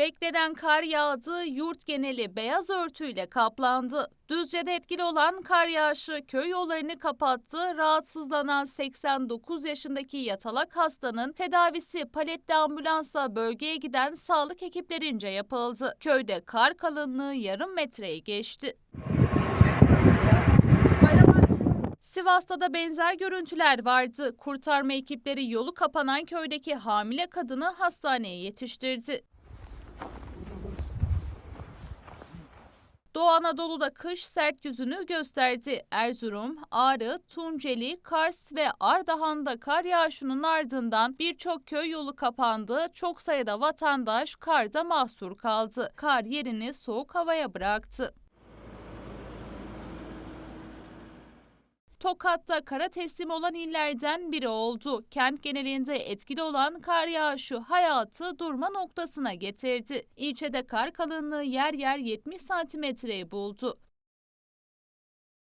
Beklenen kar yağdı, yurt geneli beyaz örtüyle kaplandı. Düzce'de etkili olan kar yağışı köy yollarını kapattı. Rahatsızlanan 89 yaşındaki yatalak hastanın tedavisi paletli ambulansla bölgeye giden sağlık ekiplerince yapıldı. Köyde kar kalınlığı yarım metreyi geçti. Sivas'ta da benzer görüntüler vardı. Kurtarma ekipleri yolu kapanan köydeki hamile kadını hastaneye yetiştirdi. Doğu Anadolu'da kış sert yüzünü gösterdi. Erzurum, Ağrı, Tunceli, Kars ve Ardahan'da kar yağışının ardından birçok köy yolu kapandı. Çok sayıda vatandaş karda mahsur kaldı. Kar yerini soğuk havaya bıraktı. Tokat'ta kara teslim olan illerden biri oldu. Kent genelinde etkili olan kar yağışı hayatı durma noktasına getirdi. İlçede kar kalınlığı yer yer 70 santimetreyi buldu.